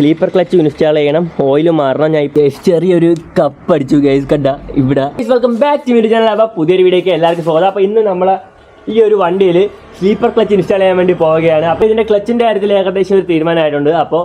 Sleeper clutch install ചെയ്യണം. Oil മാറണം. ഞാൻ ഇപ്പൊ ചെറിയൊരു കപ്പ് അടിച്ചു ഗൈസ് കണ്ട ഇവിടെ. വെൽക്കം ബാക്ക് ടു ചാനൽ അപ്പോൾ പുതിയൊരു വീഡിയോക്ക് എല്ലാവർക്കും സ്വാഗതം. അപ്പോൾ ഇന്ന് നമ്മൾ ഈ ഒരു വണ്ടിയിൽ സ്ലീപ്പർ ക്ലച്ച് ഇൻസ്റ്റാൾ ചെയ്യാൻ വേണ്ടി പോവുകയാണ്. അപ്പോൾ ഇതിന്റെ ക്ലച്ചിന്റെ കാര്യത്തിൽ ഏകദേശം ഒരു തീരുമാനമായിട്ടുണ്ട്. അപ്പോൾ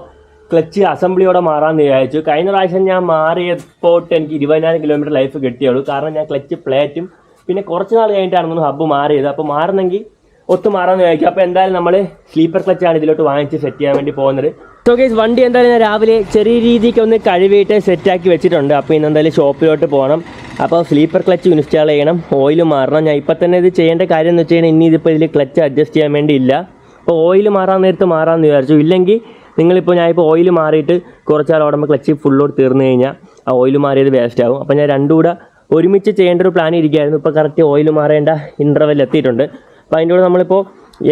ക്ലച്ച് അസംബ്ലിയോടെ മാറാമെന്ന് വിചാരിച്ചു. കഴിഞ്ഞ പ്രാവശ്യം ഞാൻ മാറിയപ്പോൾ എനിക്ക് ഇരുപതിനായിരം കിലോമീറ്റർ ലൈഫ് കിട്ടിയുള്ളൂ. കാരണം ഞാൻ ക്ലച്ച് പ്ലേറ്റും പിന്നെ കുറച്ച് നാൾ കഴിഞ്ഞിട്ടാണ് ഹബ്ബ് മാറിയത്. അപ്പോൾ മാറുന്നെങ്കിൽ ഒത്തു മാറാമെന്ന് വിചാരിക്കും അപ്പോൾ എന്തായാലും നമ്മൾ സ്ലീപ്പർ ക്ലച്ചാണ് ഇതിലോട്ട് വാങ്ങിച്ച് സെറ്റ് ചെയ്യാൻ വേണ്ടി പോകുന്നത്. സോ ഗൈസ് വണ്ടി എന്തായാലും ഞാൻ രാവിലെ ചെറിയ രീതിക്ക് ഒന്ന് കഴുകിയിട്ട് സെറ്റാക്കി വെച്ചിട്ടുണ്ട്. അപ്പോൾ ഇന്ന് എന്തായാലും ഷോപ്പിലോട്ട് പോകണം. അപ്പോൾ സ്ലീപ്പർ ക്ലച്ച് ഇൻസ്റ്റാൾ ചെയ്യണം. ഓയിൽ മാറണം. ഞാൻ ഇപ്പം തന്നെ ഇത് ചെയ്യേണ്ട കാര്യം എന്ന് വെച്ച് കഴിഞ്ഞാൽ ഇനി ഇതിപ്പോൾ ഇതിൽ ക്ലച്ച് അഡ്ജസ്റ്റ് ചെയ്യാൻ വേണ്ടി ഇല്ല. അപ്പോൾ ഓയിൽ മാറാൻ നേരത്ത് മാറാമെന്ന് വിചാരിച്ചു. ഇല്ലെങ്കിൽ നിങ്ങളിപ്പോൾ ഞാൻ ഇപ്പോൾ ഓയിൽ മാറിയിട്ട് കുറച്ചാൾ ഓടുമ്പോൾ ക്ലച്ച് ഫുള്ളോട് തീർന്നു കഴിഞ്ഞാൽ ആ ഓയിൽ മാറിയത് വേസ്റ്റ് ആകും അപ്പോൾ ഞാൻ രണ്ടും കൂടെ ഒരുമിച്ച് ചെയ്യേണ്ട ഒരു പ്ലാൻ ഇരിക്കുകയായിരുന്നു. ഇപ്പോൾ കറക്റ്റ് ഓയിൽ മാറേണ്ട ഇന്റർവെൽ എത്തിയിട്ടുണ്ട്. അപ്പോൾ അതിന്റെ കൂടെ നമ്മളിപ്പോൾ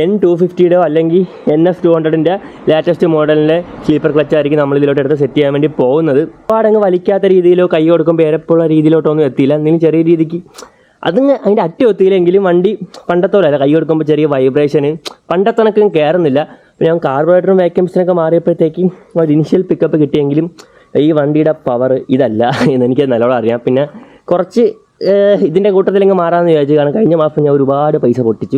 എൻ ടു ഫിഫ്റ്റിയുടെയോ അല്ലെങ്കിൽ എൻ എഫ് ടു ഹൺഡ്രഡിന്റെ ലേറ്റസ്റ്റ് മോഡലിന്റെ സ്ലീപ്പർ ക്ലച്ച് ആയിരിക്കും നമ്മൾ ഇതിലോട്ട് എടുത്ത് സെറ്റ് ചെയ്യാൻ വേണ്ടി പോകുന്നത്. ഒരുപാടങ്ങ് വലിക്കാത്ത രീതിയിലോ കൈ കൊടുക്കും ഏരപ്പുള്ള രീതിയിലോട്ടൊന്നും എത്തിയില്ല. എന്തെങ്കിലും ചെറിയ രീതിക്ക് അതിന് അതിന്റെ അറ്റം എത്തിയില്ലെങ്കിലും വണ്ടി പണ്ടത്തെ പോലെ അല്ല കൈ കൊടുക്കുമ്പോൾ ചെറിയ വൈബ്രേഷന് പണ്ടത്തെ കണക്കും കയറുന്നില്ല. ഞാൻ കാർബറേറ്ററും വാക്യൂംസിനൊക്കെ മാറിയപ്പോഴത്തേക്കും ഒരു ഇനിഷ്യൽ പിക്കപ്പ് കിട്ടിയെങ്കിലും ഈ വണ്ടിയുടെ പവർ ഇതല്ല എന്ന് എനിക്ക് നല്ലോണം അറിയാം. പിന്നെ കുറച്ച് ഇതിന്റെ കൂട്ടത്തിലെങ്കിൽ മാറാമെന്ന് വിചാരിച്ചു കാരണം കഴിഞ്ഞ മാസം ഞാൻ ഒരുപാട് പൈസ പൊട്ടിച്ചു.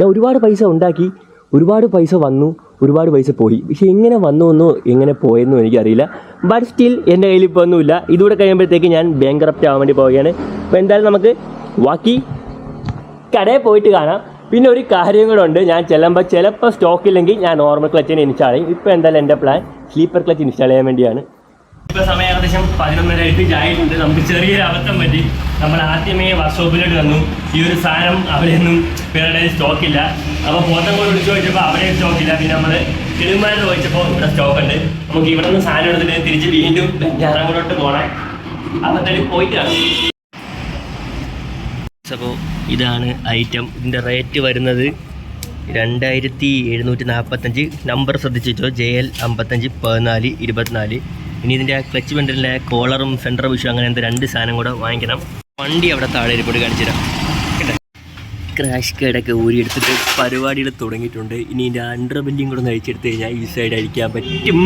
ഞാൻ ഒരുപാട് പൈസ ഉണ്ടാക്കി ഒരുപാട് പൈസ വന്നു ഒരുപാട് പൈസ പോയി. പക്ഷേ എങ്ങനെ വന്നു എന്നോ എങ്ങനെ പോയെന്നോ എനിക്കറിയില്ല. ബട്ട് സ്റ്റിൽ എന്റെ കയ്യിൽ ഇപ്പോൾ ഒന്നുമില്ല. ഇതുകൂടെ കഴിയുമ്പോഴത്തേക്ക് ഞാൻ ബാങ്ക് ബാങ്കറപ്റ്റ് ആവാൻ വേണ്ടി പോവുകയാണ്. അപ്പോൾ എന്തായാലും നമുക്ക് ബാക്കി കടയിൽ പോയിട്ട് കാണാം. പിന്നെ ഒരു കാര്യം കൂടെ ഉണ്ട്. ഞാൻ ചെല്ലുമ്പോൾ ചിലപ്പോൾ സ്റ്റോക്കില്ലെങ്കിൽ ഞാൻ നോർമൽ ക്ലച്ചിന് ഇൻസ്റ്റാൾ ചെയ്യും. ഇപ്പോൾ എന്തായാലും എന്റെ പ്ലാൻ സ്ലീപ്പർ ക്ലച്ച് ഇൻസ്റ്റാൾ ചെയ്യാൻ വേണ്ടിയാണ്. ഇപ്പോൾ സമയം ഏകദേശം പതിനൊന്നര അടുപ്പിച്ച് ആയിട്ടുണ്ട് നമുക്ക് ചെറിയൊരു അബദ്ധം പറ്റി. നമ്മൾ ആദ്യമേ വർക്ക്ഷോപ്പിലോട്ട് വന്നു. ഈ ഒരു സാധനം അവിടെയൊന്നും വേറെ സ്റ്റോക്കില്ല. അപ്പോൾ പോത്തങ്കോട് വിളിച്ചു ചോദിച്ചപ്പോൾ അവിടെ സ്റ്റോക്കില്ല. പിന്നെ നമ്മൾ കിളിമാരോട് ചോദിച്ചപ്പോൾ ഇവിടെ സ്റ്റോക്ക് ഉണ്ട് നമുക്ക് ഇവിടെ നിന്ന് സാധനം എടുത്തിട്ട് തിരിച്ച് വീണ്ടും ഞാറങ്ങോട്ട് പോകണം അപ്പോൾ എന്തായാലും പോയിട്ട് കാണാം. അപ്പോൾ ഇതാണ് ഐറ്റം. ഇതിന്റെ റേറ്റ് വരുന്നത് രണ്ടായിരത്തി എഴുന്നൂറ്റി നാൽപ്പത്തഞ്ച് നമ്പർ ശ്രദ്ധിച്ചു വെച്ചോ. ജെ എൽ അമ്പത്തഞ്ച് പതിനാല് ഇരുപത്തിനാല്. ഇനി ഇതിന്റെ ക്ലച്ച് ബെൻഡറിലെ കോളറും സെന്റർ വിഷു അങ്ങനെ എന്താ രണ്ട് സാധനം കൂടെ വാങ്ങിക്കണം. വണ്ടി അവിടെ താഴെ ഇരിപ്പോട്ട് കാണിച്ചു തരാം? ക്രാഷ് കേടൊക്കെ ഊരിയെടുത്തിട്ട് പരിപാടികൾ തുടങ്ങിയിട്ടുണ്ട്. ഇനി ഇതിന്റെ അണ്ടർ ബെൻഡിങ് കൂടെ ഒന്ന് അഴിച്ചെടുത്ത് കഴിഞ്ഞാൽ ഈ സൈഡ് അടിക്കാൻ പറ്റും.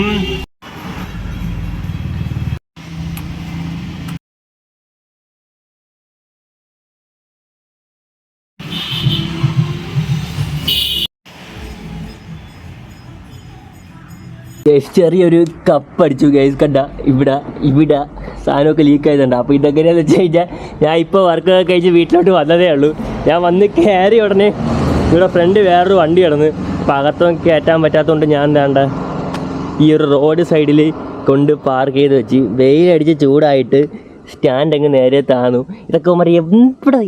ചെറിയൊരു കപ്പ് അടിച്ചു ഗൈസ് കണ്ട ഇവിടെ ഇവിടെ സാധനമൊക്കെ ലീക്ക് ആയതുണ്ട്. അപ്പോൾ ഇതെങ്ങനെയാണെന്ന് വെച്ച് കഴിഞ്ഞാൽ ഞാൻ ഇപ്പോൾ വർക്കൊക്കെ കഴിച്ച് വീട്ടിലോട്ട് വന്നതേ ഉള്ളൂ. ഞാൻ വന്ന് കയറി ഉടനെ ഇവിടെ ഫ്രണ്ട് വേറൊരു വണ്ടി കിടന്ന് അകത്തൊന്നും കയറ്റാൻ പറ്റാത്തതുകൊണ്ട് ഞാൻ വേണ്ട ഈ ഒരു റോഡ് സൈഡിൽ കൊണ്ട് പാർക്ക് ചെയ്ത് വെച്ച് വെയിലടിച്ച് ചൂടായിട്ട് സ്റ്റാൻഡ് അങ്ങ് നേരെ താന്നു ഇതൊക്കെ മാറി എവിടെ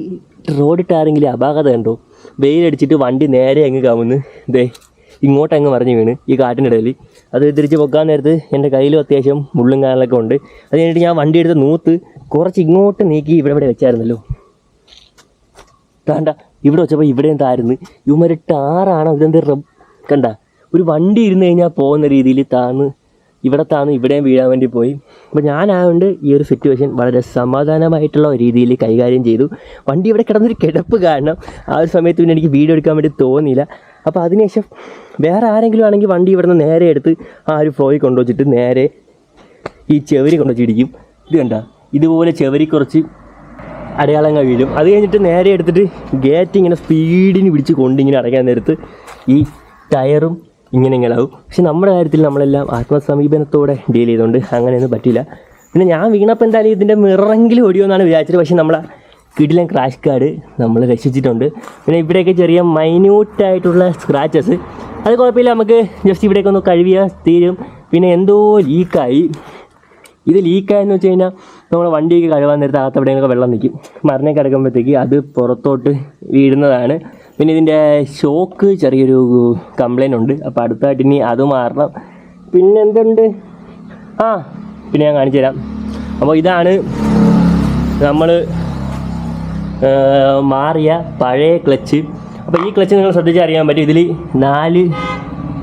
റോഡിട്ടാരെങ്കിലും അപാകത കണ്ടോ? വെയിലടിച്ചിട്ട് വണ്ടി നേരെ അങ്ങ് കമുന്ന് ദേ ഇങ്ങോട്ട് അങ്ങ് മറിഞ്ഞ് വീണ് ഈ കാട്ടിനിടയിൽ. അത് തിരിച്ച് പൊക്കാൻ നേരത്ത് എന്റെ കയ്യിലും അത്യാവശ്യം മുള്ളും കാലൊക്കെ ഉണ്ട്. അത് കഴിഞ്ഞിട്ട് ഞാൻ വണ്ടി എടുത്ത് നൂത്ത് കുറച്ച് ഇങ്ങോട്ട് നീക്കി ഇവിടെ ഇവിടെ വെച്ചായിരുന്നല്ലോ. കണ്ട ഇവിടെ വെച്ചപ്പോൾ ഇവിടെ എന്തായിരുന്നു ഇവരിട്ട് ടാറാണോ ഇതെന്ത് കണ്ട? ഒരു വണ്ടി ഇരുന്ന് കഴിഞ്ഞാൽ പോകുന്ന രീതിയിൽ താന്ന് ഇവിടെ താന്ന് ഇവിടെയും വീഴാൻ വേണ്ടി പോയി. അപ്പോൾ ഞാനായതുകൊണ്ട് ഈ ഒരു സിറ്റുവേഷൻ വളരെ സമാധാനമായിട്ടുള്ള രീതിയിൽ കൈകാര്യം ചെയ്തു. വണ്ടി ഇവിടെ കിടന്നൊരു കിടപ്പ് കാരണം ആ ഒരു സമയത്ത് പിന്നെ എനിക്ക് വീഡിയോ എടുക്കാൻ വേണ്ടി തോന്നിയില്ല. അപ്പോൾ അതിനുശേഷം വേറെ ആരെങ്കിലും ആണെങ്കിൽ വണ്ടി ഇവിടുന്ന് നേരെ എടുത്ത് ആ ഒരു ഫ്ലോയിൽ കൊണ്ടുവച്ചിട്ട് നേരെ ഈ ചെവരി കൊണ്ടുവച്ചിടിക്കും ഇത് കണ്ട? ഇതുപോലെ ചെവരി കുറച്ച് അടയാളങ്ങൾ വീഴും. അത് കഴിഞ്ഞിട്ട് നേരെ എടുത്തിട്ട് ഗേറ്റ് ഇങ്ങനെ സ്പീഡിന് പിടിച്ച് കൊണ്ടിങ്ങനെ അടയ്ക്കാൻ നേരത്ത് ഈ ടയറും ഇങ്ങനെ ഇങ്ങനാവും പക്ഷെ നമ്മുടെ കാര്യത്തിൽ നമ്മളെല്ലാം ആത്മസമീപനത്തോടെ ഡീൽ ചെയ്തുകൊണ്ട് അങ്ങനെയൊന്നും പറ്റില്ല പിന്നെ ഞാൻ വീണപ്പോൾ എന്തായാലും ഇതിന്റെ മിററെങ്കിലും എന്നാണ് വിചാരിച്ചത്. പക്ഷേ നമ്മളെ കിടിലൻ ക്രാഷ് കാർഡ് നമ്മൾ രക്ഷിച്ചിട്ടുണ്ട്. പിന്നെ ഇവിടെയൊക്കെ ചെറിയ മൈന്യൂട്ടായിട്ടുള്ള സ്ക്രാച്ചസ് അത് കുഴപ്പമില്ല നമുക്ക് ജസ്റ്റ് ഇവിടെയൊക്കെ ഒന്ന് കഴുകിയാൽ തീരും. പിന്നെ എന്തോ ലീക്കായി ഇത് ലീക്കായെന്ന് വെച്ച് കഴിഞ്ഞാൽ നമ്മൾ വണ്ടിയൊക്കെ കഴുകാൻ നേരത്തെ അകത്ത് എവിടെയെങ്കിലും വെള്ളം നിൽക്കും മരണ കിടക്കുമ്പോഴത്തേക്ക് അത് പുറത്തോട്ട് വീഴുന്നതാണ്. പിന്നെ ഇതിന്റെ ഷോക്ക് ചെറിയൊരു കംപ്ലൈന്റ് ഉണ്ട്. അപ്പോൾ അടുത്തായിട്ട് ഇനി അത് മാറണം. പിന്നെ എന്തുണ്ട്? ആ പിന്നെ ഞാൻ കാണിച്ചു തരാം അപ്പോൾ ഇതാണ് നമ്മൾ മാറിയ പഴയ ക്ലച്ച്. അപ്പോൾ ഈ ക്ലച്ച് നിങ്ങൾ ശ്രദ്ധിച്ചാൽ അറിയാൻ പറ്റും. ഇതിൽ നാല്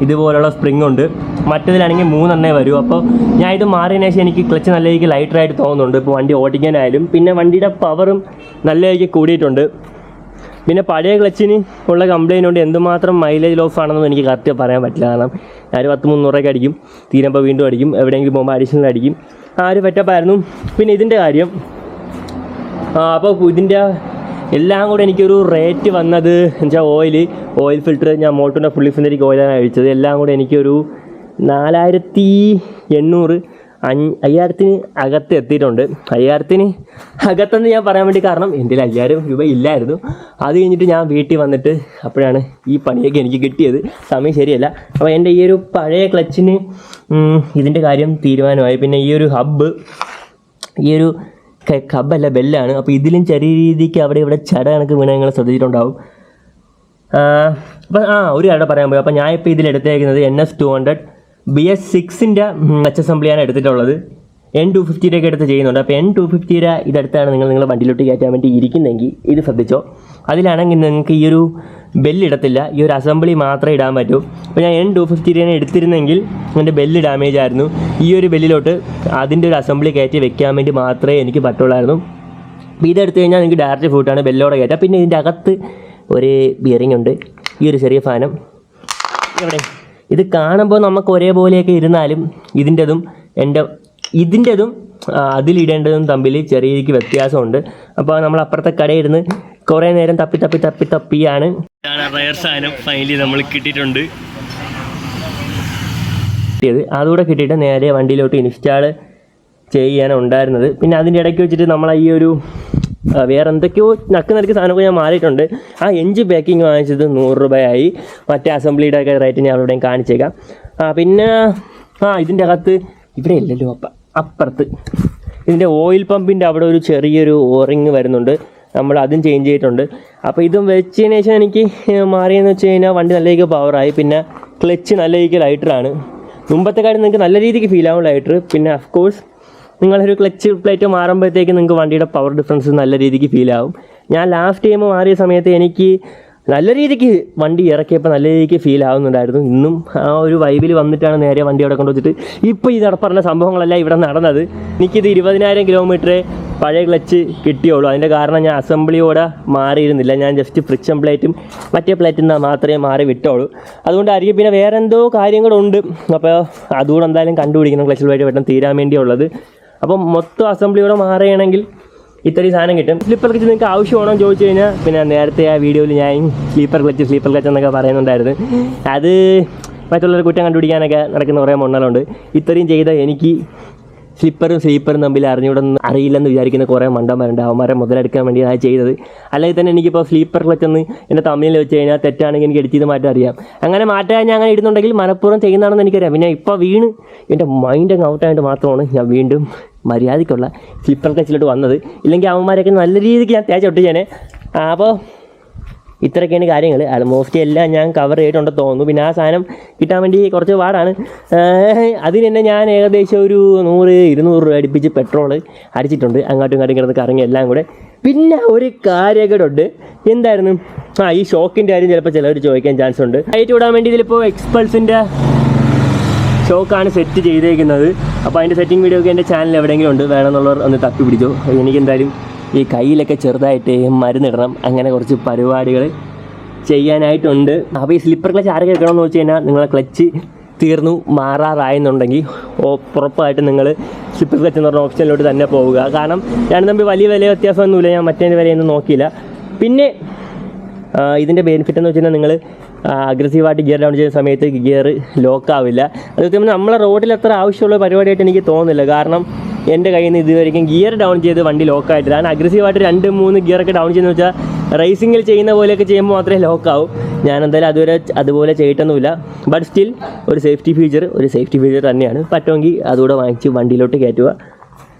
ഇതുപോലുള്ള സ്പ്രിങ് ഉണ്ട്. മറ്റേതിലാണെങ്കിൽ മൂന്നെണ്ണേ വരൂ. അപ്പോൾ ഞാൻ ഇത് മാറിയതിനു ശേഷം എനിക്ക് ക്ലച്ച് നല്ല രീതിക്ക് ലൈറ്ററായിട്ട് തോന്നുന്നുണ്ട്. ഇപ്പോൾ വണ്ടി ഓടിക്കാനായാലും. പിന്നെ വണ്ടിയുടെ പവറും നല്ല രീതിക്ക് കൂടിയിട്ടുണ്ട്. പിന്നെ പഴയ ക്ലച്ചിന് ഉള്ള കംപ്ലയിന്റ് കൊണ്ട് എന്തുമാത്രം മൈലേജ് ലോഫ് ആണെന്ന് എനിക്ക് കറക്റ്റ് പറയാൻ പറ്റില്ല. കാരണം ഞാൻ പത്ത് മുന്നൂറൊക്കെ അടിക്കും. തീരുമ്പോൾ വീണ്ടും അടിക്കും. എവിടെയെങ്കിലും പോകുമ്പോൾ അഡീഷണൽ അടിക്കും. ആ ഒരു പറ്റപ്പായിരുന്നു പിന്നെ ഇതിന്റെ കാര്യം. അപ്പോൾ ഇതിന്റെ എല്ലാം കൂടെ എനിക്കൊരു റേറ്റ് വന്നത് എന്നുവെച്ചാൽ ഓയിൽ ഓയിൽ ഫിൽറ്റർ ഞാൻ മോട്ടോറിന്റെ ഫുള്ളി സിന്തറ്റിക് ഓയിലാണ് അഴിച്ചത്. എല്ലാം കൂടെ എനിക്കൊരു നാലായിരത്തി എണ്ണൂറ് അഞ്ച് അയ്യായിരത്തിന് അകത്ത് എത്തിയിട്ടുണ്ട്. അയ്യായിരത്തിന് അകത്തെന്ന് ഞാൻ പറയാൻ വേണ്ടി കാരണം എന്റെ അയ്യായിരം രൂപ ഇല്ലായിരുന്നു. അത് കഴിഞ്ഞിട്ട് ഞാൻ വീട്ടിൽ വന്നിട്ട് അപ്പോഴാണ് ഈ പണിയൊക്കെ എനിക്ക് കിട്ടിയത്. സമയം ശരിയല്ല. അപ്പോൾ എന്റെ ഈ ഒരു പഴയ ക്ലച്ചിന് ഇതിന്റെ കാര്യം തീരുമാനമായി. പിന്നെ ഈ ഒരു ഹബ്ബ് ഈ ഒരു ക- കബ്ബല്ല ബെല്ലാണ്. അപ്പോൾ ഇതിലും ചെറിയ രീതിക്ക് അവിടെ ഇവിടെ ചട കണക്ക് വീണ നിങ്ങൾ ശ്രദ്ധിച്ചിട്ടുണ്ടാവും അപ്പം ആ ഒരു കാര്യം പറയാൻ പോയി. അപ്പോൾ ഞാൻ ഇപ്പോൾ ഇതിൽ എടുത്തേക്കുന്നത് N S two hundred B S സിക്സിന്റെ അച്ചസംബ്ലിയാണ് എടുത്തിട്ടുള്ളത്. എൻ ടു ഫിഫ്റ്റിയുടെ എടുത്ത് ചെയ്യുന്നുണ്ട്. അപ്പോൾ എൻ ടു ഫിഫ്റ്റിയുടെ ഇതെടുത്താണ് നിങ്ങൾ നിങ്ങളുടെ വണ്ടിയിലോട്ട് കയറ്റാൻ വേണ്ടി ഇരിക്കുന്നെങ്കിൽ ഇത് ശ്രദ്ധിച്ചോ. അതിലാണെങ്കിൽ നിങ്ങൾക്ക് ഈ ഒരു ബെല്ലിടത്തില്ല ഈ ഒരു അസംബ്ലി മാത്രമേ ഇടാൻ പറ്റൂ. അപ്പോൾ ഞാൻ എൻ ടു ഫിഫ്റ്റിയുടെ എടുത്തിരുന്നെങ്കിൽ എന്റെ ബെല്ല് ഡാമേജ് ആയിരുന്നു. ഈ ഒരു ബെല്ലിലോട്ട് അതിന്റെ ഒരു അസംബ്ലി കയറ്റി വെക്കാൻ വേണ്ടി മാത്രമേ എനിക്ക് പറ്റുള്ളായിരുന്നു. അപ്പോൾ ഇതെടുത്ത് കഴിഞ്ഞാൽ നിങ്ങൾക്ക് ഡയറക്റ്റ് ഫുട്ടാണ് ബെല്ലോടെ കയറ്റുക പിന്നെ ഇതിന്റെ അകത്ത് ഒരു ബിയറിംഗ് ഉണ്ട്. ഈ ഒരു ചെറിയ ഫാനം. എവിടെ ഇത് കാണുമ്പോൾ നമുക്ക് ഒരേപോലെയൊക്കെ ഇരുന്നാലും ഇതിന്റെതും എന്റെ ഇതിന്റെതും അതിലിടേണ്ടതും തമ്മിൽ ചെറിയ രീതിക്ക് വ്യത്യാസമുണ്ട്. അപ്പോൾ നമ്മൾ അപ്പുറത്തെ കടയിരുന്ന് കുറേ നേരം തപ്പി തപ്പി തപ്പി തപ്പിയാണ്. റയർ സാധനം. ഫൈനലി നമ്മൾ കിട്ടിയിട്ടുണ്ട്. കിട്ടിയത്. അതുകൂടെ കിട്ടിയിട്ട് നേരെ വണ്ടിയിലോട്ട് ഇൻസ്റ്റാൾ ചെയ്യാനുണ്ടായിരുന്നത് പിന്നെ അതിന്റെ ഇടയ്ക്ക് വെച്ചിട്ട് നമ്മൾ ഈ ഒരു വേറെ എന്തൊക്കെയോ നക്ക് നിരക്ക് സാധനമൊക്കെ ഞാൻ മാറിയിട്ടുണ്ട്. ആ എഞ്ച് പാക്കിങ് വാങ്ങിച്ചത് നൂറ് രൂപയായി. മറ്റേ അസംബ്ലിയുടെ ഒക്കെ റേറ്റ് ഞാൻ അവിടെയും കാണിച്ചേക്കാം. ആ പിന്നെ ആ ഇതിന്റെ അകത്ത് ഇവിടെ ഇല്ലല്ലോ അപ്പം. അപ്പുറത്ത്. ഇതിന്റെ ഓയിൽ പമ്പിന്റെ അവിടെ ഒരു ചെറിയൊരു ഓറിങ് വരുന്നുണ്ട്. നമ്മൾ അതും ചേഞ്ച് ചെയ്തിട്ടുണ്ട്. അപ്പോൾ ഇതും വെച്ചതിന് ശേഷം എനിക്ക് മാറിയെന്ന് വെച്ച് കഴിഞ്ഞാൽ വണ്ടി നല്ല രീതിക്ക് പവറായി പിന്നെ ക്ലച്ച് നല്ല രീതിക്ക് ലൈറ്ററാണ് മുമ്പത്തെ കാര്യം നിങ്ങൾക്ക് നല്ല രീതിക്ക് ഫീൽ ആവും ലൈറ്റർ പിന്നെ ഓഫ് കോഴ്സ് നിങ്ങളൊരു ക്ലച്ച് പ്ലേറ്റ് മാറുമ്പോഴത്തേക്ക് നിങ്ങൾക്ക് വണ്ടിയുടെ പവർ ഡിഫറൻസ് നല്ല രീതിക്ക് ഫീൽ ആവും. ഞാൻ ലാസ്റ്റ് ടൈം മാറിയ സമയത്ത് എനിക്ക് നല്ല രീതിക്ക് വണ്ടി ഇറക്കിയപ്പോൾ നല്ല രീതിക്ക് ഫീൽ ആവുന്നുണ്ടായിരുന്നു. ഇന്നും ആ ഒരു വൈബിൽ വന്നിട്ടാണ് നേരെ വണ്ടി അവിടെ കൊണ്ടുവച്ചിട്ട് ഇപ്പോൾ ഈ നടപ്പറഞ്ഞ പറഞ്ഞ സംഭവങ്ങളെല്ലാം ഇവിടെ നടന്നത്. എനിക്കിത് ഇരുപതിനായിരം കിലോമീറ്ററേ പഴയ ക്ലച്ച് കിട്ടിയുള്ളൂ. അതിന്റെ കാരണം ഞാൻ അസംബ്ലിയോടെ മാറിയിരുന്നില്ല. ഞാൻ ജസ്റ്റ് ഫ്രിക്ഷൻ പ്ലേറ്റും മറ്റേ പ്ലേറ്റിൽ നിന്ന് മാത്രമേ മാറി വിട്ടുള്ളൂ അതുകൊണ്ടായിരിക്കും പിന്നെ വേറെ എന്തോ കാര്യങ്ങളുണ്ട്. അപ്പോൾ അതുകൂടെ എന്തായാലും കണ്ടുപിടിക്കണം ക്ലച്ചിൽ വഴി വെട്ടം തീരാൻ വേണ്ടിയുള്ളത്. അപ്പം മൊത്തം അസംബ്ലിയോടെ മാറുകയാണെങ്കിൽ ഇത്രയും സാധനം കിട്ടും. സ്ലീപ്പർ ക്ലച്ച് നിങ്ങൾക്ക് ആവശ്യമാണോ ചോദിച്ചു കഴിഞ്ഞാൽ പിന്നെ നേരത്തെ ആ വീഡിയോയിൽ ഞാൻ സ്ലീപ്പർ ക്ലച്ച് സ്ലീപ്പർ ക്ലച്ച് എന്നൊക്കെ പറയുന്നുണ്ടായിരുന്നു. അത് മറ്റുള്ളവർ കുറ്റം കണ്ടുപിടിക്കാനൊക്കെ നടക്കുന്ന കുറേ മണ്ണലുണ്ട് ഇത്രയും ചെയ്ത എനിക്ക് സ്ലിപ്പറും സ്ലീപ്പറും തമ്മിൽ അറിഞ്ഞുകൂടെന്ന് അറിയില്ലെന്ന് വിചാരിക്കുന്ന കുറേ മണ്ടന്മാരുണ്ട്. അവന്മാരെ മുതലെടുക്കാൻ വേണ്ടി ഞാൻ ചെയ്തത്. അല്ലെങ്കിൽ തന്നെ എനിക്കിപ്പോൾ സ്ലീപ്പർ ക്ലച്ച് എന്ന് എന്റെ തമ്മിൽ വെച്ച് കഴിഞ്ഞാൽ തെറ്റാണെങ്കിൽ എനിക്ക് എഡിറ്റ് മാറ്റാൻ അറിയാം. അങ്ങനെ മാറ്റാൻ ഞാൻ അങ്ങനെ ഇടുന്നുണ്ടെങ്കിൽ മനഃപൂർവം ചെയ്യുന്നതാണെന്ന് എനിക്കറിയാം. പിന്നെ ഇപ്പോൾ വീണ് എന്റെ മൈൻഡ് അങ്ങ് ഔട്ടായിട്ട് മാത്രമാണ് ഞാൻ വീണ്ടും മര്യാദയ്ക്കുള്ള സ്ലിപ്പർ ക്ലച്ചിലോട്ട് വന്നത്. ഇല്ലെങ്കിൽ അവന്മാരൊക്കെ നല്ല രീതിക്ക് ഞാൻ തേച്ച് ഒട്ടിച്ചേനെ. അപ്പോൾ ഇത്രയൊക്കെയാണ് കാര്യങ്ങൾ ആൾമോസ്റ്റ് എല്ലാം ഞാൻ കവർ ചെയ്തിട്ടുണ്ടെന്ന് തോന്നുന്നു. പിന്നെ ആ സാധനം കിട്ടാൻ വേണ്ടി കുറച്ച് പാടാണ്. അതിന് തന്നെ ഞാൻ ഏകദേശം ഒരു നൂറ് ഇരുന്നൂറ് രൂപ അടുപ്പിച്ച് പെട്രോൾ അടിച്ചിട്ടുണ്ട്. അങ്ങോട്ടും ഇങ്ങോട്ടും കിടന്ന് കറങ്ങി എല്ലാം കൂടെ. പിന്നെ ഒരു കാര്യമൊക്കെ ഉണ്ട് എന്തായിരുന്നു? ആ ഈ ഷോക്കിന്റെ കാര്യം ചിലപ്പോൾ ചിലവർ ചോദിക്കാൻ ചാൻസ് ഉണ്ട്. ലൈറ്റ് വിടാൻ വേണ്ടി ഇതിലിപ്പോൾ എക്സ്പൾസിന്റെ ഷോക്കാണ് സെറ്റ് ചെയ്തേക്കുന്നത്. അപ്പോൾ അതിന്റെ സെറ്റിംഗ് വീഡിയോ ഒക്കെ എന്റെ ചാനൽ എവിടെയെങ്കിലും ഉണ്ട് വേണമെന്നുള്ളവർ ഒന്ന് തപ്പി പിടിച്ചോ. എനിക്കെന്തായാലും ഈ കയ്യിലൊക്കെ ചെറുതായിട്ട് മരുന്നിടണം. അങ്ങനെ കുറച്ച് പരിപാടികൾ ചെയ്യാനായിട്ടുണ്ട്. അപ്പോൾ ഈ സ്ലിപ്പർ ക്ലച്ച് ആരൊക്കെ എടുക്കണമെന്ന് വെച്ച് കഴിഞ്ഞാൽ നിങ്ങളെ ക്ലച്ച് തീർന്നു മാറാറായെന്നുണ്ടെങ്കിൽ ഉറപ്പായിട്ട് നിങ്ങൾ സ്ലിപ്പർ ക്ലച്ച് എന്ന് പറഞ്ഞ ഓപ്ഷനിലോട്ട് തന്നെ പോവുക. കാരണം രണ്ടും തമ്മിൽ വലിയ വില വ്യത്യാസമൊന്നുമില്ല. ഞാൻ മറ്റേ വിലയൊന്നും നോക്കിയില്ല. പിന്നെ ഇതിന്റെ ബെനിഫിറ്റ് എന്ന് വെച്ചാൽ നിങ്ങൾ അഗ്രസീവായിട്ട് ഗിയർ ഡൗൺ ചെയ്യുന്ന സമയത്ത് ഗിയർ ലോക്ക് ആവില്ല. അത് സത്യം നമ്മളെ റോഡിൽ അത്ര ആവശ്യമുള്ള പരിപാടിയായിട്ട് എനിക്ക് തോന്നുന്നില്ല. കാരണം എന്റെ കയ്യിൽ നിന്ന് ഇതുവരെയും ഗിയർ ഡൗൺ ചെയ്ത് വണ്ടി ലോക്ക് ആയിട്ടില്ല. കാരണം അഗ്രസീവായിട്ട് രണ്ട് മൂന്ന് ഗിയറൊക്കെ ഡൗൺ ചെയ്യുന്ന വെച്ചാൽ റേസിങ്ങിൽ ചെയ്യുന്ന പോലെയൊക്കെ ചെയ്യുമ്പോൾ മാത്രമേ ലോക്ക് ആവും. ഞാൻ എന്തായാലും അതുവരെ അതുപോലെ ചെയ്തിട്ടൊന്നുമില്ല. ബട്ട് സ്റ്റിൽ ഒരു സേഫ്റ്റി ഫീച്ചർ ഒരു സേഫ്റ്റി ഫീച്ചർ തന്നെയാണ്. പറ്റുമെങ്കിൽ അതുകൂടെ വാങ്ങിച്ച് വണ്ടിയിലോട്ട് കയറ്റുക.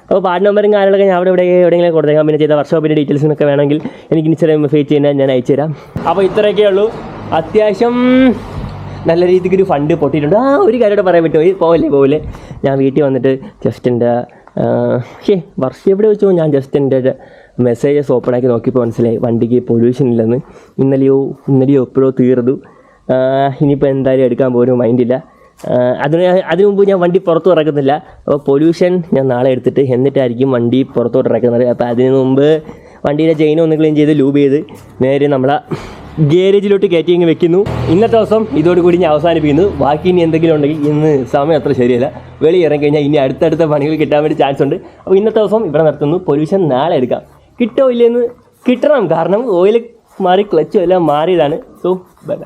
അപ്പോൾ വാർഡ് നമ്പറും കാര്യങ്ങളൊക്കെ ഞാൻ അവിടെ ഇവിടെ എവിടെയെങ്കിലും കൊടുത്തേക്കാം. പിന്നെ ചെയ്ത ഡീറ്റെയിൽസ് ഡീറ്റെയിൽസിനൊക്കെ വേണമെങ്കിൽ എനിക്ക് ഇൻസ്റ്റാഗ്രാം മെസ്സേജ് ചെയ്യാൻ ഞാൻ അയച്ചു തരാം. അപ്പോൾ ഇത്രയൊക്കെ ഉള്ളൂ. അത്യാവശ്യം നല്ല രീതിക്ക് ഒരു ഫണ്ട് പൊട്ടിയിട്ടുണ്ട്. ആ ഒരു കാര്യം പറയാൻ പറ്റുമോ? പോവല്ലേ പോവല്ലേ? ഞാൻ വീട്ടിൽ വന്നിട്ട് ജസ്റ്റ് എന്റെ ഷേ വർഷം എവിടെ വെച്ചോ? ഞാൻ ജസ്റ്റ് എന്റെ മെസ്സേജസ് ഓപ്പൺ ആക്കി നോക്കിയപ്പോൾ മനസ്സിലായി. വണ്ടിക്ക് പൊല്യൂഷൻ ഇല്ലെന്ന്. ഇന്നലെയോ ഇന്നലെയോ എപ്പോഴോ തീർന്നു. ഇനിയിപ്പോൾ എന്തായാലും എടുക്കാൻ പോലും മൈൻഡില്ല അതിന് അതിനു മുമ്പ് ഞാൻ വണ്ടി പുറത്തു ഇറക്കുന്നില്ല. അപ്പോൾ പൊല്യൂഷൻ ഞാൻ നാളെ എടുത്തിട്ട് എന്നിട്ടായിരിക്കും വണ്ടി പുറത്തോട്ട് ഇറക്കുന്നത്. അപ്പോൾ അതിന് മുമ്പ് വണ്ടിയുടെ ചെയിൻ ഒന്ന് ക്ലീൻ ചെയ്ത് ലൂബ് ചെയ്ത് നേരെ നമ്മളെ ഗാരേജിലോട്ട് കയറ്റി ഇങ്ങ് വെക്കുന്നു. ഇന്നത്തെ ദിവസം ഇതോടുകൂടി ഞാൻ അവസാനിപ്പിക്കുന്നു. ബാക്കി ഇനി എന്തെങ്കിലും ഉണ്ടെങ്കിൽ ഇന്ന് സമയം അത്ര ശരിയല്ല. വെളി ഇറങ്ങിക്കഴിഞ്ഞാൽ ഇനി അടുത്തടുത്ത പണികൾ കിട്ടാൻ വേണ്ടി ചാൻസ് ഉണ്ട്. അപ്പോൾ ഇന്നത്തെ ദിവസം ഇവിടെ നിർത്തുന്നു. പൊല്യൂഷൻ നാളെ എടുക്കാം. കിട്ടോ ഇല്ലെന്ന് കിട്ടണം. കാരണം ഓയിൽ മാറി ക്ലച്ചും എല്ലാം മാറിയതാണ്. So by